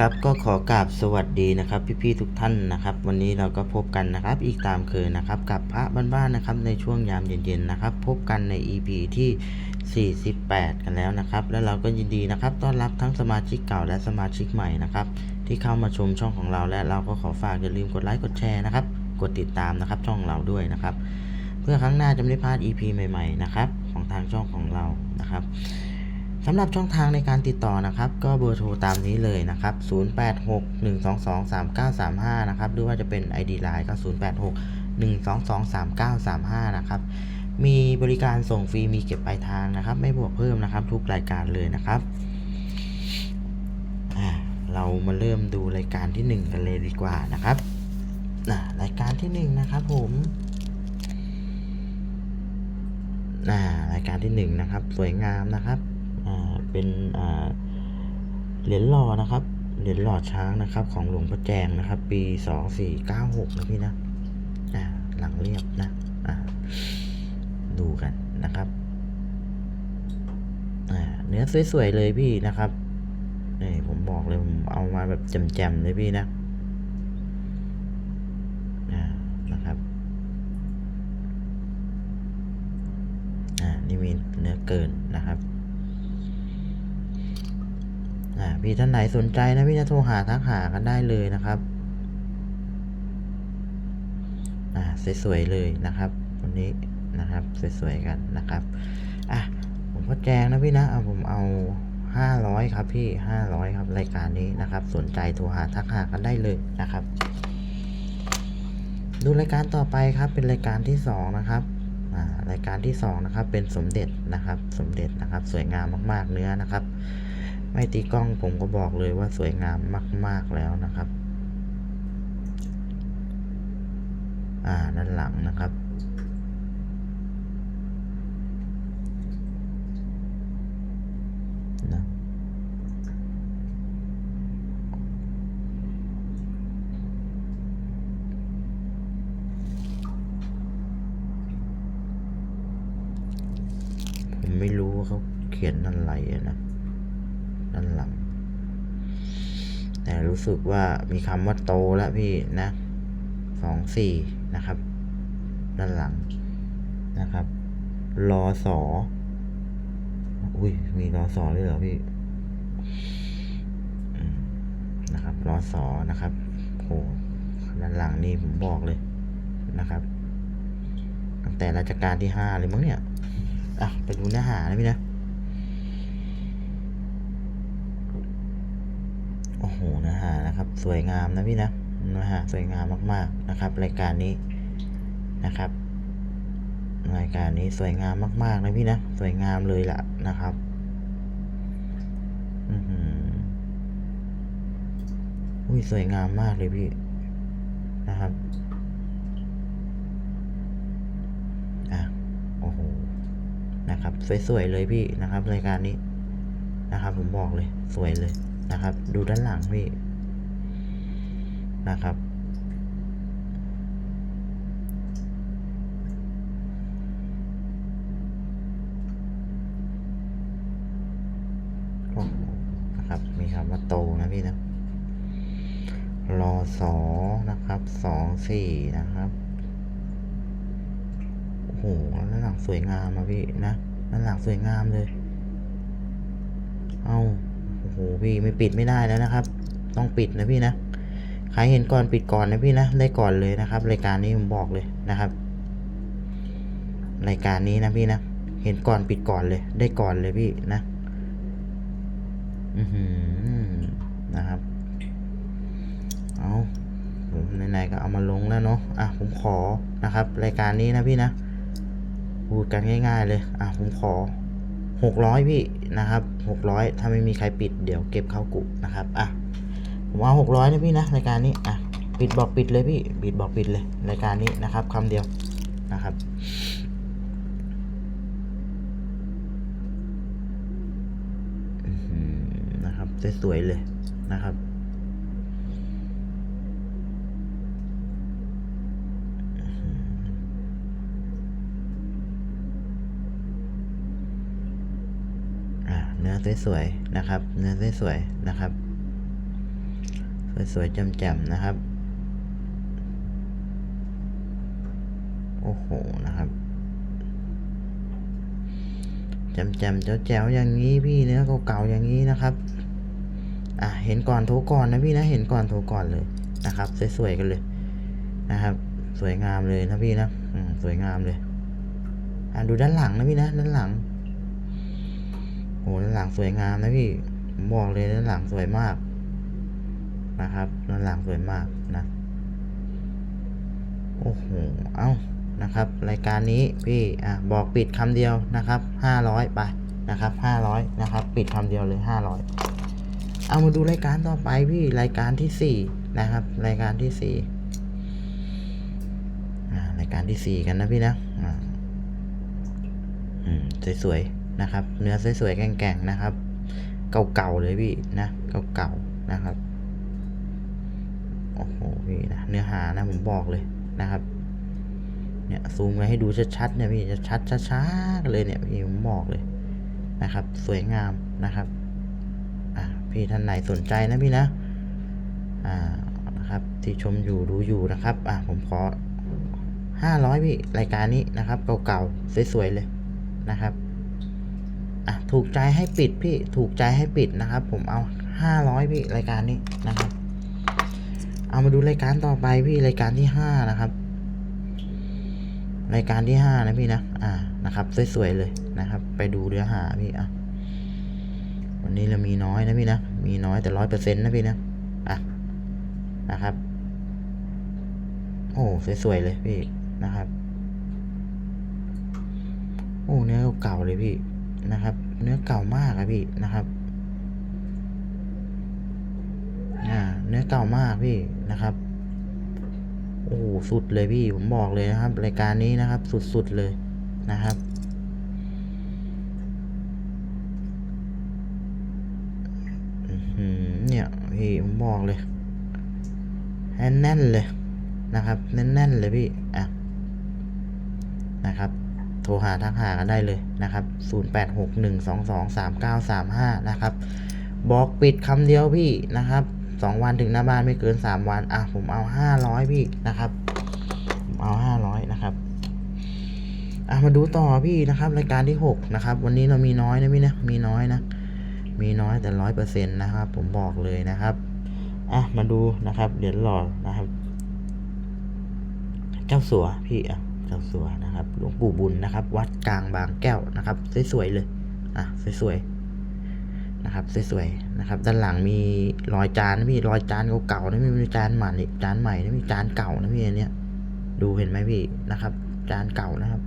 ครับก็ขอกราบสวัสดีนะครับ พี่ๆทุกท่านนะครับ วันนี้เราก็พบกันนะครับ อีกตามเคยนะครับ กับพระบ้านๆนะครับในช่วงยามเย็นๆนะครับ พบกันใน EP ที่ 48 กันแล้วนะครับ แล้วเราก็ยินดีนะครับต้อนรับทั้งสมาชิกเก่าและสมาชิกใหม่นะครับที่เข้ามาชมช่องของเราและเราก็ขอฝากอย่าลืมกดไลค์กดแชร์นะครับกดติดตามนะครับช่องเราด้วยนะครับ เพื่อครั้งหน้าจะไม่พลาด EP ใหม่ ๆ นะครับ ของทางช่องของเรานะครับ สำหรับช่องทางในการติดต่อนะครับ ก็เบอร์โทรตามนี้เลยนะครับ 0861223935 นะครับ หรือว่าจะเป็น ID Line ก็ 0861223935 นะครับ มีบริการส่งฟรีมีเก็บปลายทางนะครับ ไม่บวกเพิ่มนะครับ ทุกรายการเลยนะครับ เรามาเริ่มดูรายการที่ 1 กันเลยดีกว่านะครับรายการที่ 1 นะครับผมรายการที่หนึ่งนะครับ สวยงามนะครับ เป็นเหรียญหล่อนะครับ เหรียญหล่อช้างนะครับ ของหลวงพ่อแจงนะครับ ปีสองสี่เก้าหกนะพี่นะอ่าหลังเรียบนะอ่าดูกันนะครับอ่าเนื้อสวยๆเลยพี่นะครับนี่ผมบอกเลยผมเอามาแบบแจ่มๆเลยพี่นะนะครับอ่านี่มีเนื้อเกิน พี่ท่านไหนสนใจนะพี่จะโทรหาทักหากันได้เลยนะครับ อ่าสวยๆเลยนะครับวันนี้นะครับสวยๆกันนะครับอะผมก็แจ้งนะพี่นะเอาผมเอาห้าร้อยครับพี่ห้าร้อยครับรายการนี้นะครับ สนใจโทรหาทักหากันได้เลยนะครับ ดูรายการต่อไปครับเป็นรายการที่สองนะครับอ่ารายการที่สองนะครับเป็นสมเด็จนะครับ สมเด็จนะครับ สวยงามมากๆเนื้อนะครับ ไม่ตีกล้องผมก็บอกเลยว่าสวยงามมาก ๆแล้วนะครับ อ่าด้านหลังนะครับนะผมไม่รู้ว่าเขาเขียนอะไรนะ ด้านหลัง แต่รู้สึกว่ามีคำว่าโตแล้วพี่นะสองสี่นะครับ ด้านหลังนะครับรอสออุ้ยมีรอสอด้วยเหรอพี่นะครับรอสอนะครับโหด้านหลังนี่ผมบอกเลยนะครับ ตั้งแต่รัชกาลที่ห้าเลยมั้งเนี่ย อะ ไปดูเนื้อหานะพี่นะ โอ้โหานะครับ สวยงามนะพี่นะนื้อหาสวยงามมากๆนะครับ รายการนี้นะครับ รายการนี้สวยงามมากๆนะพี่นะสวยงามเลยล่ะนะครับอือหืออุ้ยสวยงามมากเลยพี่นะครับอะโอ้โหนะครับ สวยๆเลยพี่นะครับ รายการนี้นะครับ ผมบอกเลยสวยเลยนะครับ ดูด้านหลังพี่ นะครับโอ้โหนะครับ มีคำว่าโตนะพี่นะรอสอนะครับสองสี่นะครับโอ้โหด้านหลังสวยงามอะพี่นะด้าหลังสวยงามเลย เอ้าโอ้โหพี่ไม่ปิดไม่ได้แล้วนะครับ ต้องปิดนะพี่นะ ใครเห็นก่อนปิดก่อนนะพี่นะได้ก่อนเลยนะครับ รายการนี้ผมบอกเลยนะครับ รายการนี้นะพี่นะเห็นก่อนปิดก่อนเลย ได้ก่อนเลยพี่นะอือหือนะครับเอาผมไหนๆก็เอามาลงแล้วเนาะอะผมขอนะครับ รายการนี้นะพี่นะพูดกันง่าย ๆ เลยอะผมขอหกร้อยพี่นะครับหกร้อยถ้าไม่มีใครปิดเดี๋ยวเก็บเข้ากุนะครับอะ ผมเอาหกร้อยนะพี่นะรายการนี้อะปิดบอกปิดเลยพี่ปิดบอกปิดเลยรายการนี้นะครับคำเดียวนะครับอื้อหือนะครับสวยๆเลยนะครับอ่าเนื้อสวยๆนะครับ เนื้อสวยๆนะครับ สวยๆแจ่มๆนะครับ โอ้โหนะครับแจ่มๆแจ๋วๆอย่างนี้พี่เนื้อเก่าๆอย่างนี้นะครับอะเห็นก่อนโทรก่อนนะพี่นะเห็นก่อนโทรก่อนเลยนะครับ สวยๆกันเลยนะครับ สวยงามเลยนะพี่นะอืมสวยงามเลยอะดูด้านหลังนะพี่นะด้านหลังโอ้ด้านหลังสวยงามนะพี่ผมบอกเลยด้านหลังสวยมาก นะครับด้านหลังสวยมากนะ โอ้โห เอ้านะครับ รายการนี้พี่อะบอกปิดคำเดียวนะครับห้าร้อยไปนะครับห้าร้อยนะครับ ปิดคำเดียวเลยห้าร้อยเอามาดูรายการต่อไปพี่รายการที่สี่นะครับ รายการที่สี่อ่ารายการที่สี่กันนะพี่นะอ่าอืมสวยๆนะครับ เนื้อสวยๆแก่งๆนะครับ เก่าๆเลยพี่นะเก่าๆนะครับ โอ้โหพี่นะเนื้อหานะผมบอกเลยนะครับ เนี่ยซูมไว้ให้ดูชัดๆเนี่ยพี่จะชัดช้าๆเลยเนี่ยพี่ผมบอกเลยนะครับ สวยงามนะครับอะพี่ท่านไหนสนใจนะพี่นะอ่านะครับที่ชมอยู่ดูอยู่นะครับอะผมขอห้าร้อยพี่รายการนี้นะครับ เก่าๆสวยๆเลยนะครับอะถูกใจให้ปิดพี่ถูกใจให้ปิดนะครับ ผมเอาห้าร้อยพี่รายการนี้นะครับ เอามาดูรายการต่อไปพี่รายการที่ห้านะครับ รายการที่ห้านะพี่นะ อ่า นะครับ สวยๆเลยนะครับ ไปดูเนื้อหาพี่อะ วันนี้เรามีน้อยนะพี่นะ มีน้อยแต่ร้อยเปอร์เซ็นต์นะพี่นะ อะ นะครับ โอ้สวยๆเลยพี่นะครับ โอ้เนื้อเก่าเลยพี่นะครับ เนื้อเก่ามากอะพี่นะครับอ่าเนื้อเก่ามากพี่ นะครับโอ้โหสุดเลยพี่ผมบอกเลยนะครับ รายการนี้นะครับ สุดๆเลยนะครับอื้อหือเนี่ยพี่ผมบอกเลยแน่นๆเลยนะครับ แน่นๆเลยพี่อะนะครับ โทรหาทักหากันได้เลยนะครับ 0861223935 นะครับ บอกปิดคำเดียวพี่นะครับ 2 วันถึงหน้าบ้านไม่เกิน 3 วัน อะ ผมเอา 500 พี่นะครับ ผมเอา 500 นะครับอะมาดูต่อพี่นะครับ รายการที่ 6 นะครับ วันนี้เรามีน้อยนะพี่นะมีน้อยนะ มีน้อยแต่ร้อยเปอร์เซ็นต์นะครับ ผมบอกเลยนะครับอะมาดูนะครับเหรียญหล่อนะครับ เจ้าสัวพี่อะเจ้าสัวนะครับหลวงปู่บุญนะครับ วัดกลางบางแก้วนะครับ สวยๆเลย อะสวยๆ นะครับสวยๆนะครับ ด้านหลังมีรอยจานนะพี่รอยจานเก่าๆนะพี่มีจานใหม่จานใหม่นะพี่จานเก่านะพี่อันเนี้ยดูเห็นไหมพี่นะครับ จานเก่านะครับ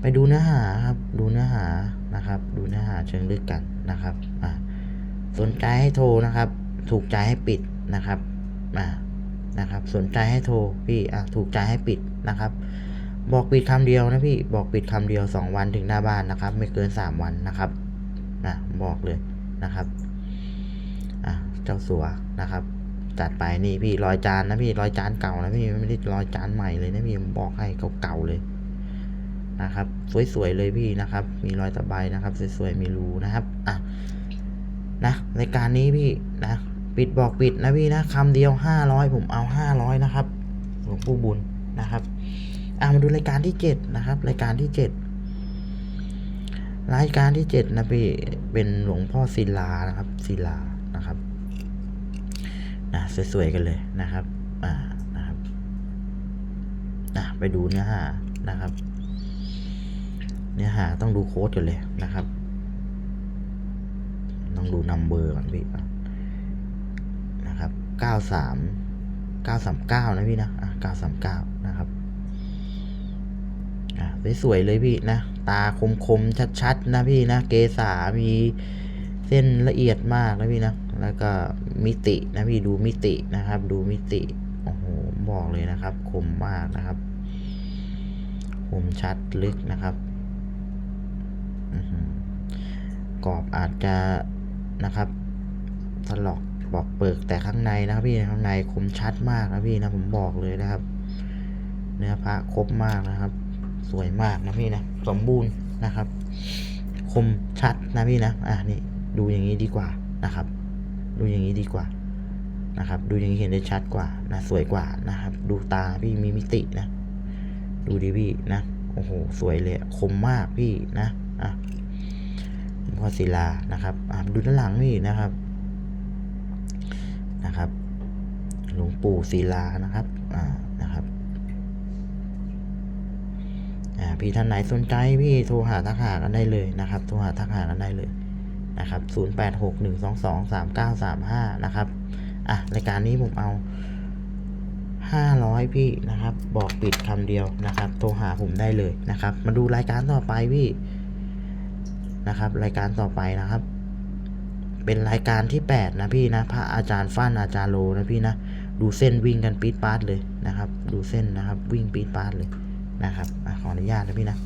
ไปดูเนื้อหาครับ ดูเนื้อหานะครับ ดูเนื้อหาเชิงลึกกันนะครับอะสนใจให้โทรนะครับ ถูกใจให้ปิดนะครับอ่านะครับ สนใจให้โทรพี่อะถูกใจให้ปิดนะครับบอกปิดคำเดียวนะพี่บอกปิดคำเดียวสองวันถึงหน้าบ้านนะครับ ไม่เกินสามวันนะครับ นะบอกเลยนะครับอะเจ้าสัวนะครับ จัดไปนี่พี่รอยจานนะพี่รอยจานเก่านะพี่ไม่ได้รอยจานใหม่เลยนะพี่ผมบอกให้เก่าๆเลยนะครับ สวยๆเลยพี่นะครับ มีรอยตะไบนะครับ สวยๆมีรูนะครับอะนะรายการนี้พี่นะปิดบอกปิดนะพี่นะคำเดียวห้าร้อยผมเอาห้าร้อยนะครับหลวงปู่บุญนะครับอ่ามาดูรายการที่เจ็ดนะครับ รายการที่เจ็ด รายการที่เจ็ดนะพี่เป็นหลวงพ่อศิลานะครับศิลานะครับนะสวยๆกันเลยนะครับอ่านะครับนะไปดูเนื้อหานะครับ เนื้อหาต้องดูโค้ดกันเลยนะครับต้องดูนัมเบอร์ก่อนพี่นะครับเก้าสามเก้าสามเก้านะพี่นะอะเก้าสามเก้านะครับอะสวยๆเลยพี่นะ ตาคมๆชัดๆนะพี่นะ เกษามีเส้นละเอียดมากนะพี่นะ แล้วก็มิตินะพี่ดูมิตินะครับ ดูมิติ โอ้โห บอกเลยนะครับ คมมากนะครับ คมชัดลึกนะครับกรอบอาจจะนะครับถลอกปอกเปิกแต่ข้างในนะครับพี่ข้างในคมชัดมากนะพี่นะผมบอกเลยนะครับ เนื้อพระครบมากนะครับ สวยมากนะพี่นะ สมบูรณ์นะครับ คมชัดนะพี่นะ อะนี่ดูอย่างนี้ดีกว่านะครับ ดูอย่างนี้ดีกว่านะครับ ดูอย่างนี้เห็นได้ชัดกว่านะ สวยกว่านะครับ ดูตาพี่มีมิตินะ ดูดิพี่นะ โอ้โห สวยเลย คมมากพี่นะ อะพ่อศิลานะครับอะดูด้านหลังพี่นะครับ นะครับ หลวงปู่ศิลานะครับ อ่านะครับอ่า พี่ท่านไหนสนใจพี่โทรหาทักหากันได้เลยนะครับ โทรหาทักหากันได้เลยนะครับ 0861223935 นะครับ อะ รายการนี้ผมเอา 500 พี่นะครับ บอกปิดคำเดียวนะครับ โทรหาผมได้เลยนะครับ มาดูรายการต่อไปพี่นะครับ รายการต่อไปนะครับ เป็นรายการที่ 8 นะพี่นะ พระอาจารย์ฟั่นอาจารย์โลนะพี่นะ ดูเส้นวิ่งกันปีดปาดเลยนะครับ ดูเส้นนะครับ วิ่งปีดปาดเลย นะครับอขออนุญาตนะพี่นะ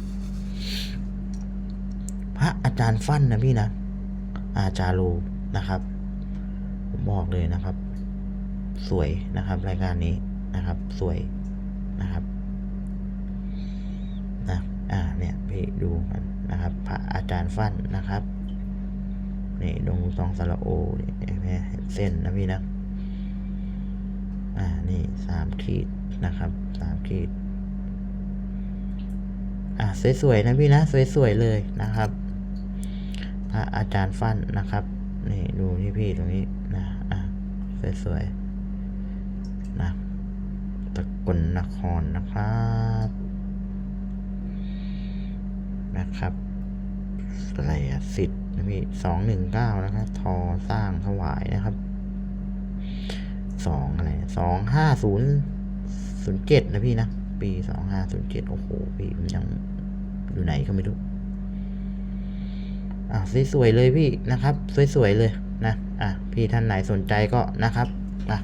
พระอาจารย์ฟั่นนะพี่นะ อาจารย์โลนะครับผมบอกเลยนะครับ สวยนะครับ รายการนี้นะครับ สวยนะครับนะอ่าเนี่ยพี่ดูกันนะครับ พระอาจารย์ฟั่นนะครับนี่ดงตองสระโอนี่เห็นไหมเห็นเส้นนะพี่นะ อ่า นี่สามขีดนะครับสามขีด อ่าสวยๆนะพี่นะสวยๆเลยนะครับพระอาจารย์ฟันนะครับนี่ดูที่พี่ตรงนี้นะอะสวยๆนะตะกลนครนะครับนะครับอะไรอะสิทธิ์นะพี่สองหนึ่งเก้านะครับทอสร้างถวายนะครับสองอะไรสองห้าศูนย์ศูนย์เจ็ดนะพี่นะ ปีสองห้าศูนย์เจ็ดโอ้โหพี่มันยังอยู่ไหนก็ไม่รู้อะสวยๆเลยพี่นะครับ สวยๆเลยนะอะพี่ท่านไหนสนใจก็นะครับอะ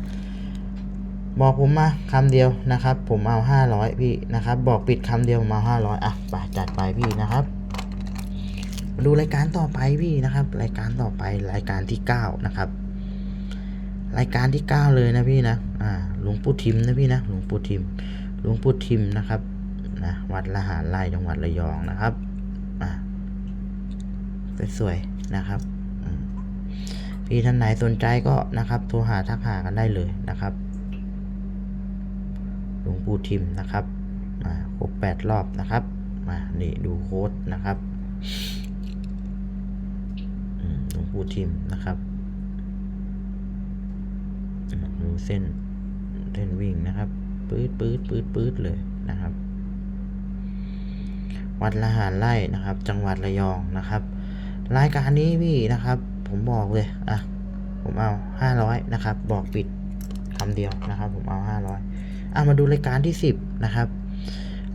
บอกผมมาคำเดียวนะครับ ผมเอาห้าร้อยพี่นะครับ บอกปิดคำเดียวมาห้าร้อยอะไปจัดไปพี่นะครับมาดูรายการต่อไปพี่นะครับ รายการต่อไปรายการที่เก้านะครับ รายการที่เก้าเลยนะพี่นะอ่าหลวงปู่ทิมนะพี่นะหลวงปู่ทิม หลวงปู่ทิมนะครับนะวัดละหารไร่จังหวัดระยองนะครับอ่าสวยๆนะครับพี่ท่านไหนสนใจก็นะครับ โทรหาทักหากันได้เลยนะครับ หลวงปู่ทิมนะครับมาครบแปดรอบนะครับมานี่ดูโค้ดนะครับหลวงปู่ทิมนะครับดูเส้นเส้นวิ่งนะครับ ปื๊ดปื๊ดปื๊ดปื๊ดเลยนะครับ วัดละหารไร่นะครับ จังหวัดระยองนะครับ รายการนี้พี่นะครับ ผมบอกเลยอะผมเอาห้าร้อยนะครับ บอกปิดคำเดียวนะครับ ผมเอาห้าร้อยอะมาดูรายการที่สิบนะครับ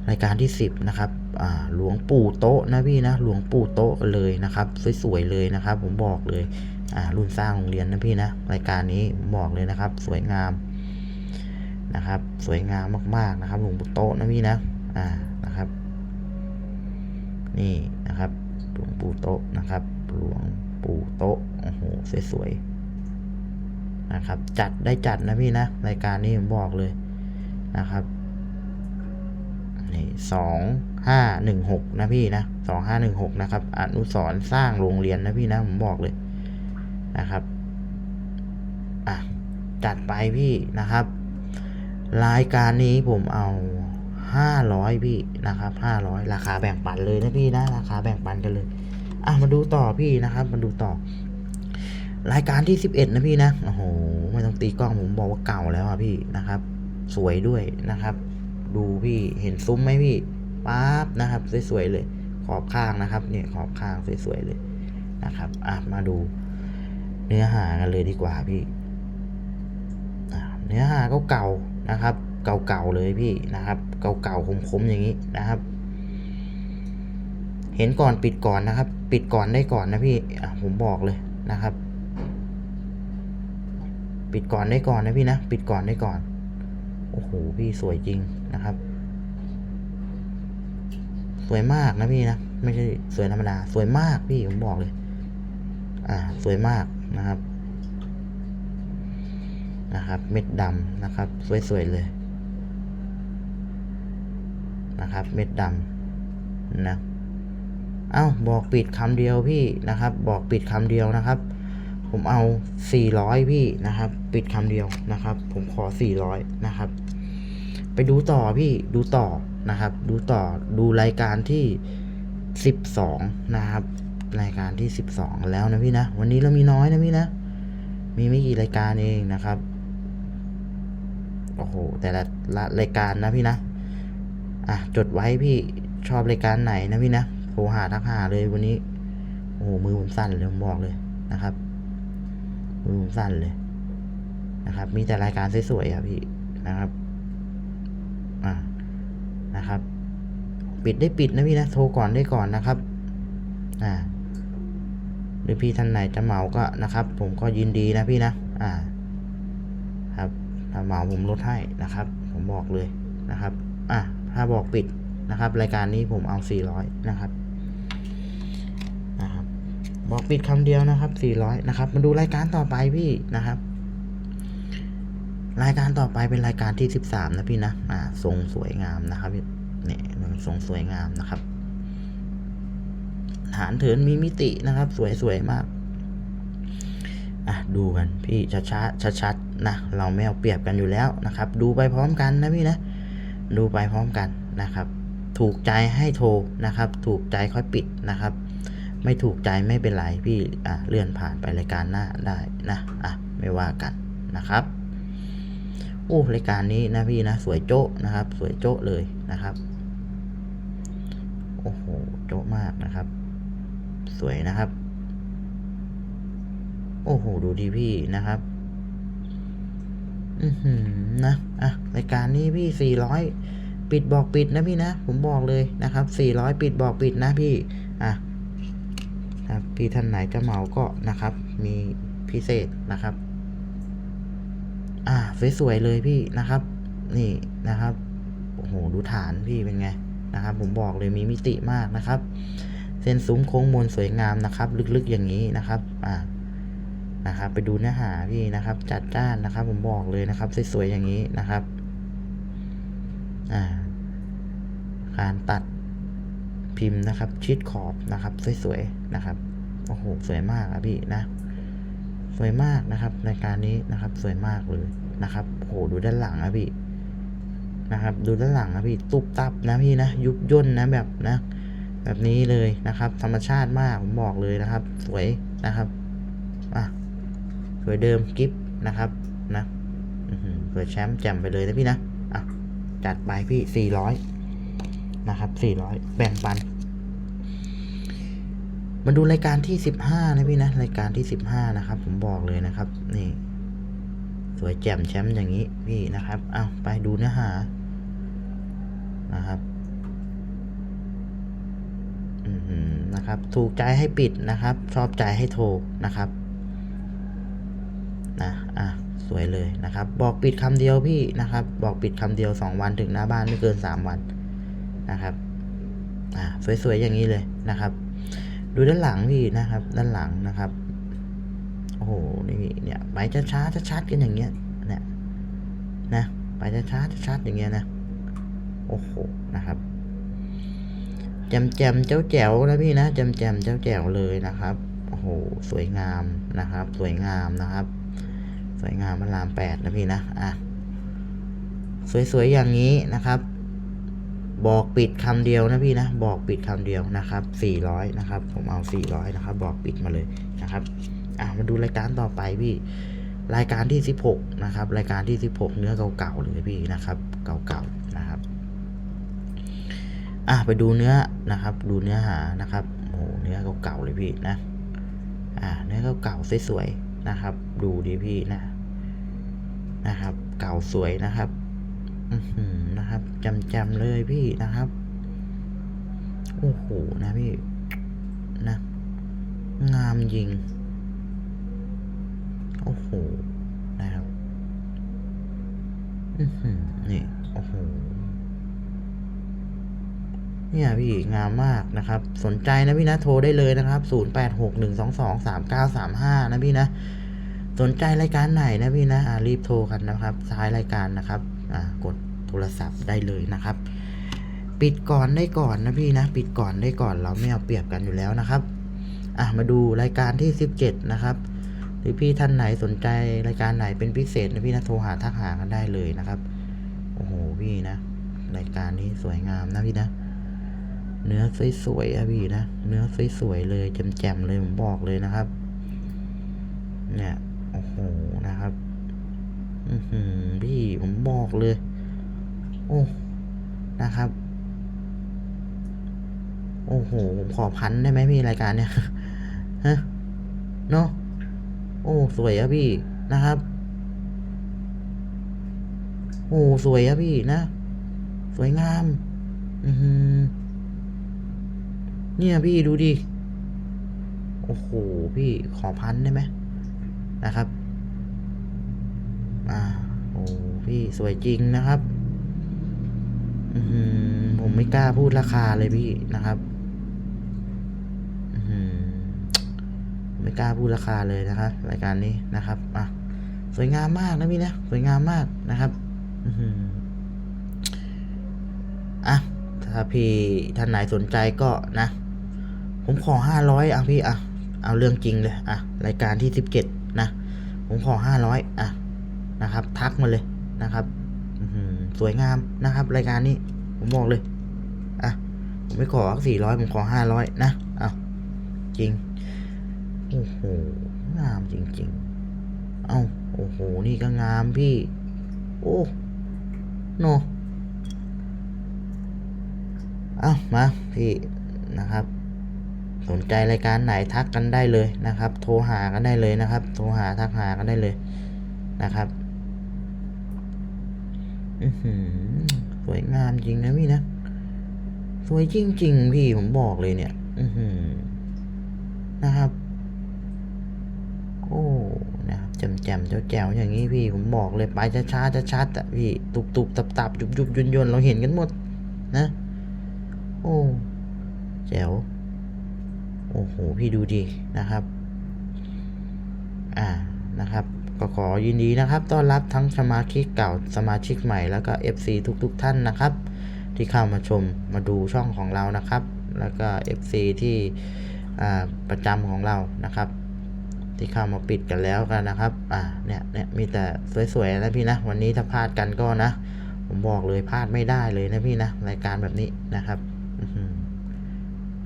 รายการที่สิบนะครับอ่าหลวงปู่โต๊ะนะพี่นะหลวงปู่โต๊ะเลยนะครับ สวยๆเลยนะครับ ผมบอกเลยอ่ารุ่นสร้างโรงเรียนนะพี่นะรายการนี้ผมบอกเลยนะครับ สวยงาม นะครับ สวยงามมากๆนะครับหลวงปู่โตนะพี่นะอ่านะครับ นี่นะครับหลวงปู่โตนะครับหลวงปู่โตโอ้โหสวยๆนะครับ จัดได้จัดนะพี่นะรายการนี้ผมบอกเลยนะครับนี่สองห้าหนึ่งหกนะพี่นะสองห้าหนึ่งหกนะครับ อนุสรสร้างโรงเรียนนะพี่นะผมบอกเลยนะครับ อะ จัดไปพี่นะครับ รายการนี้ผมเอาห้าร้อยพี่นะครับห้าร้อยราคาแบ่งปันเลยนะพี่นะ ราคาแบ่งปันกันเลย อะมาดูต่อพี่นะครับ มาดูต่อ รายการที่สิบเอ็ดนะพี่นะ โอ้โห ไม่ต้องตีกล้องผมบอกว่าเก่าแล้วอะพี่นะครับ สวยด้วยนะครับ ดูพี่เห็นซุ้มไหมพี่ป๊าบนะครับ สวยๆเลย ขอบข้างนะครับ เนี่ยขอบข้างสวยๆเลยนะครับ อะมาดู เนื้อหากันเลยดีกว่าพี่ เนื้อหาก็เก่า นะครับ เก่าๆเลยพี่นะครับ เก่าๆคมๆอย่างนี้นะครับ เห็นก่อนปิดก่อนนะครับ ปิดก่อนได้ก่อนนะพี่ผมบอกเลยนะครับ ปิดก่อนได้ก่อนนะพี่นะปิดก่อนได้ก่อนโอ้โหพี่สวยจริงนะครับ สวยมากนะพี่นะไม่ใช่สวยธรรมดา สวยมากพี่ผมบอกเลย อ่า สวยมากนะครับ นะครับ เม็ดดำนะครับ สวยๆเลยนะครับ เม็ดดำนะเอ้าบอกปิดคำเดียวพี่นะครับ บอกปิดคำเดียวนะครับ ผมเอา 400 พี่นะครับ ปิดคำเดียวนะครับ ผมขอ 400 นะครับ ไปดูต่อพี่ดูต่อนะครับ ดูต่อดูรายการที่ 12 นะครับ รายการที่ 12 แล้วนะพี่นะ วันนี้เรามีน้อยนะพี่นะ มีไม่กี่รายการเองนะครับ โอ้โห แต่ละละรายการนะพี่นะ อะ จดไว้พี่ชอบรายการไหนนะพี่นะโทรหาทักหาเลยวันนี้ โอ้โห มือผมสั่นเลยผมบอกเลยนะครับ มือผมสั่นเลยนะครับ มีแต่รายการสวยๆอะพี่นะครับ อ่า นะครับ ปิดได้ปิดนะพี่นะ โทรก่อนได้ก่อนนะครับ อ่าหรือพี่ท่านไหนจะเหมาก็นะครับ ผมก็ยินดีนะพี่นะ อ่า เหมาผมลดให้นะครับ ผมบอกเลยนะครับอะถ้าบอกปิดนะครับ รายการนี้ผมเอา 400 นะครับนะครับ บอกปิดคำเดียวนะครับ 400 นะครับ มาดูรายการต่อไปพี่นะครับ รายการต่อไปเป็นรายการที่ 13 นะพี่นะอ่าทรงสวยงามนะครับเนี่ยทรงสวยงามนะครับฐานเถินมีมิตินะครับ สวยๆมาก อะดูกันพี่ชัดๆชัดๆนะเราไม่เอาเปรียบกันอยู่แล้วนะครับ ดูไปพร้อมกันนะพี่นะ ดูไปพร้อมกันนะครับ ถูกใจให้โทรนะครับ ถูกใจค่อยปิดนะครับ ไม่ถูกใจไม่เป็นไรพี่อะเลื่อนผ่านไปรายการหน้าได้นะอะไม่ว่ากันนะครับโอ้รายการนี้นะพี่นะสวยโจ๊ะนะครับ สวยโจ๊ะเลยนะครับโอ้โหโจ๊ะมากนะครับ สวยนะครับ โอ้โห ดูดีพี่นะครับ อือหือนะ อะ รายการนี้พี่สี่ร้อยปิดบอกปิดนะพี่นะ ผมบอกเลยนะครับสี่ร้อยปิดบอกปิดนะพี่ อะครับพี่ท่านไหนจะเหมาก็นะครับ มีพิเศษนะครับ อ่าสวยๆเลยพี่นะครับ นี่นะครับโอ้โหดูฐานพี่เป็นไงนะครับ ผมบอกเลยมีมิติมากนะครับ เส้นซุ้มโค้งมนสวยงามนะครับ ลึกๆอย่างนี้นะครับ อ่า นะครับ ไปดูเนื้อหาพี่นะครับ จัดจ้านนะครับ ผมบอกเลยนะครับ สวยๆอย่างนี้นะครับ อ่า การตัดพิมพ์นะครับ ชิดขอบนะครับ สวยๆนะครับโอ้โหสวยมากอะพี่นะสวยมากนะครับรายการนี้นะครับ สวยมากเลยนะครับโอ้โหดูด้านหลังนะพี่นะครับ ดูด้านหลังนะพี่ตุบตับนะพี่นะยุบย่นนะแบบนะ แบบนี้เลยนะครับ ธรรมชาติมากผมบอกเลยนะครับ สวยนะครับ สวยเดิมกิฟนะครับนะอื้อหือสวยแชมป์แจ่มไปเลยนะพี่นะอะจัดไปพี่สี่ร้อยนะครับสี่ร้อยแบ่งปัน มาดูรายการที่สิบห้านะพี่นะรายการที่สิบห้านะครับ ผมบอกเลยนะครับ นี่ สวยแจ่มแชมป์อย่างนี้พี่นะครับอ้าไปดูเนื้อหานะครับอือหือนะครับ ถูกใจให้ปิดนะครับ ชอบใจให้โทรนะครับ อะสวยเลยนะครับ บอกปิดคำเดียวพี่นะครับ บอกปิดคำเดียวสองวันถึงหน้าบ้านไม่เกินสามวันนะครับอะสวยๆอย่างนี้เลยนะครับ ดูด้านหลังพี่นะครับ ด้านหลังนะครับโอ้โหนี่เนี่ยไปช้าช้าๆชัดๆกันอย่างเงี้ยเนี่ยนะไปช้าช้าๆชัดๆอย่างเงี้ยนะโอ้โหนะครับแจมแจมเจ้าแจ๋วนะพี่นะแจมแจมเจ้าแจ๋วเลยนะครับโอ้โหสวยงามนะครับ สวยงามนะครับ สวยงามพระรามแปดนะพี่นะอะสวยๆอย่างนี้นะครับ บอกปิดคำเดียวนะพี่นะ บอกปิดคำเดียวนะครับสี่ร้อยนะครับ ผมเอาสี่ร้อยนะครับ บอกปิดมาเลยนะครับอะมาดูรายการต่อไปพี่รายการที่สิบหกนะครับ รายการที่สิบหกเนื้อเก่าๆเลยพี่นะครับ เก่าๆนะครับอะไปดูเนื้อนะครับ ดูเนื้อหานะครับโอ้โหเนื้อเก่าๆเลยพี่นะอ่าเนื้อเก่าๆสวยๆนะครับ ดูดีพี่นะ นะครับ เก่าสวยนะครับอือหือนะครับจำจำๆเลยพี่นะครับโอ้โหนะพี่นะ งามยิงโอ้โหนะครับอือหือนี่โอ้โหเนี่ยพี่งามมากนะครับ สนใจนะพี่นะโทรได้เลยนะครับ 0 8 6 1 2 2 3 9 3 5 นะพี่นะ สนใจรายการไหนนะพี่นะรีบโทรกันนะครับท้ายรายการนะครับกดโทรศัพท์ได้เลยนะครับ ปิดก่อนได้ก่อนนะพี่นะ ปิดก่อนได้ก่อนเราไม่เอาเปรียบกันอยู่แล้วนะครับอะมาดูรายการที่ 17 นะครับหรือพี่ท่านไหนสนใจรายการไหนเป็นพิเศษนะพี่นะโทรหาทักหากันได้เลยนะครับโอ้โหพี่นะ รายการนี้สวยงามนะพี่นะ เนื้อสวยๆอะพี่นะ เนื้อสวยๆเลยแจ่มๆเลยผมบอกเลยนะครับ เนี่ย โอ้โหนะครับ อือหือพี่ผมบอกเลย โอ้นะครับ โอ้โหผมขอพันได้ไหมพี่รายการเนี่ยฮะเนาะโอ้สวยอะพี่นะครับ โอ้สวยอะพี่นะ สวยงาม อือหือเนี่ยพี่ดูดิ โอ้โห พี่ขอพันได้ไหม นะครับอ่าโอ้พี่สวยจริงนะครับอืผมไม่กล้าพูดราคาเลยพี่นะครับอือหือไม่กล้าพูดราคาเลยนะครับรายการนี้นะครับอะสวยงามมากนะพี่นะสวยงามมากนะครับอืออะถ้าพี่ท่านไหนสนใจก็นะ ผมขอห้าร้อยอะพี่อะเอาเรื่องจริงเลยอะรายการที่สิบเจ็ด ผมขอห้าร้อยอะนะครับ ทักมาเลยนะครับสวยงามนะครับ รายการนี้ผมบอกเลยอะผมไม่ขอสี่ร้อยผมขอห้าร้อยนะอะจริงโอ้โหงามจริง ๆ เอ้าโอ้โหนี่ก็งามพี่ โอ้โนเอ้ามาพี่นะครับ สนใจรายการไหนทักกันได้เลยนะครับ โทรหากันได้เลยนะครับ โทรหาทักหากันได้เลยนะครับอือหือสวยงามจริงนะพี่นะ สวยจริง ๆ พี่ผมบอกเลยเนี่ยอืนะครับ โอ้นะครับแจ่มๆแจ๋วๆอย่างนี้พี่ผมบอกเลยไปช้าๆชัดๆอะพี่ตุบๆตับๆยุบๆยนๆเราเห็นกันหมด นะ โอ้แจ๋ว โอ้โห พี่ดูดีนะครับ อ่า นะครับ ก็ขอยินดีนะครับ ต้อนรับทั้งสมาชิกเก่า สมาชิกใหม่ แล้วก็ FC ทุกๆทท่านนะครับ ที่เข้ามาชม มาดูช่องของเรานะครับ แล้วก็ FC ที่ อ่า ประจำของเรา นะครับ ที่เข้ามาปิดกันแล้วกันนะครับ อ่า เนี่ย เนี่ย มีแต่สวยๆนะพี่นะ วันนี้ถ้าพลาดกันก็นะ ผมบอกเลยพลาดไม่ได้เลยนะพี่นะ รายการแบบนี้นะครับอื้ม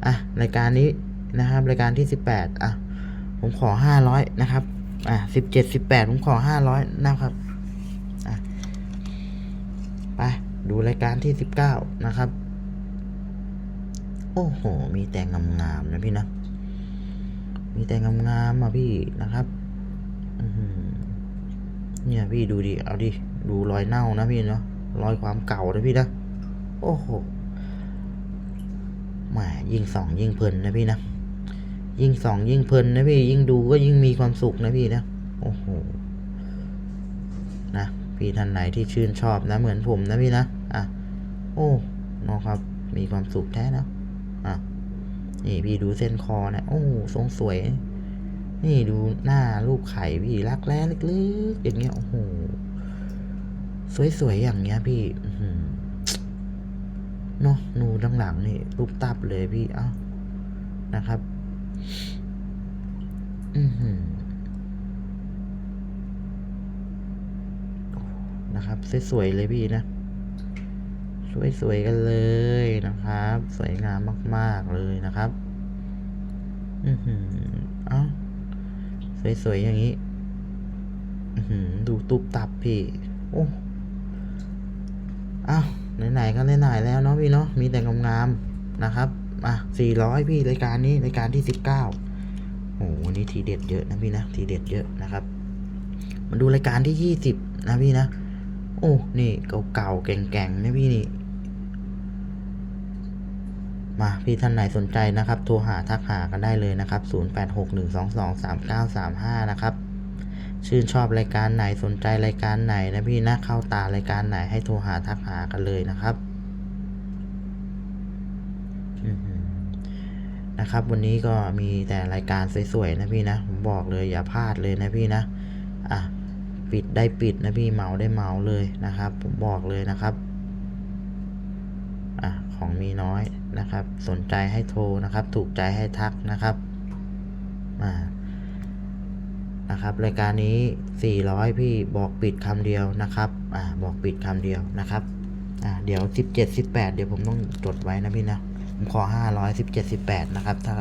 อะ รายการนี้ นะครับ รายการที่สิบแปดอะ ผมขอห้าร้อยนะครับ อะสิบเจ็ดสิบแปดผมขอห้าร้อยนะครับ อะ ไป ดูรายการที่สิบเก้านะครับ โอ้โห มีแต่งามๆนะพี่นะ มีแต่งามๆอะพี่นะครับเนี่ยพี่ดูดิ เอาดิ ดูรอยเน่านะพี่เนาะ รอยความเก่านะพี่นะ โอ้โหแหมยิ่งสองยิ่งเพลินนะพี่นะ ยิ่งส่องยิ่งเพลินนะพี่ยิ่งดูก็ยิ่งมีความสุขนะพี่นะโอ้โหนะพี่ท่านไหนที่ชื่นชอบนะเหมือนผมนะพี่นะอะโอ้เนาะครับ มีความสุขแท้นะอะนี่พี่ดูเส้นคอนะโอ้ทรงสวย นี่ดูหน้ารูปไข่พี่รักแร้ลึกๆอย่างเงี้ยโอ้โหสวยๆอย่างเงี้ยพี่เนาะนูด้านหลังนี่รูปตับเลยพี่เอ้านะครับ นะครับ สวยๆเลยพี่นะ สวยๆกันเลยนะครับ สวยงามมาก ๆ เลยนะครับ อือหือเอ้าสวยๆอย่างนี้ อือหือ ดูตุบตับพี่ โอ้อ้าวไหนๆก็ไหนๆแล้วเนาะพี่เนาะมีแต่งามๆนะครับ อะสี่ร้อยพี่รายการนี้รายการที่สิบเก้าโอ้วันนี้ทีเด็ดเยอะนะพี่นะทีเด็ดเยอะนะครับมาดูรายการที่ยี่สิบนะพี่นะ โอ้ นี่เก่าๆแก่งๆนะพี่นี่ มาพี่ท่านไหนสนใจนะครับ โทรหาทักหากันได้เลยนะครับ 0861223935 นะครับ ชื่นชอบรายการไหนสนใจรายการไหนนะพี่นะเข้าตารายการไหนให้โทรหาทักหากันเลยนะครับอือหือ นะครับ วันนี้ก็มีแต่รายการสวยๆนะพี่นะ ผมบอกเลยอย่าพลาดเลยนะพี่นะ อะ ปิดได้ปิดนะพี่เมาได้เมาเลยนะครับ ผมบอกเลยนะครับ อะ ของมีน้อยนะครับ สนใจให้โทรนะครับ ถูกใจให้ทักนะครับอ่านะครับรายการนี้ 400 พี่บอกปิดคำเดียวนะครับ อ่า บอกปิดคำเดียวนะครับ อ่า เดี๋ยว 17 18 เดี๋ยวผมต้องจดไว้นะพี่นะ ผมขอ500 17 18นะครับ ถ้า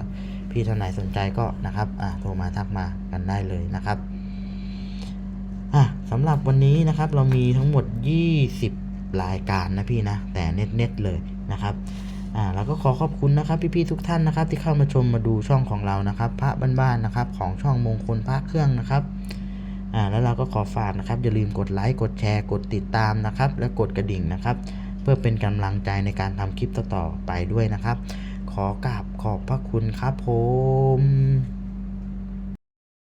พี่ท่านไหนสนใจก็นะครับอ่าโทรมาทักมากันได้เลยนะครับอะสำหรับวันนี้นะครับเรามีทั้งหมด 20 รายการนะพี่นะ แต่เน็ตๆเลยนะครับอ่าแล้วก็ขอขอบคุณนะครับพี่ๆทุกท่านนะครับ ที่เข้ามาชมมาดูช่องของเรานะครับ พระบ้านๆนะครับ ของช่องมงคลพระเครื่องนะครับอ่าแล้วเราก็ขอฝากนะครับอย่าลืมกดไลค์กดแชร์กดติดตามนะครับ และกดกระดิ่งนะครับ เพื่อเป็นกำลังใจในการทำคลิปต่อๆไปด้วยนะครับ ขอกราบขอบพระคุณครับผม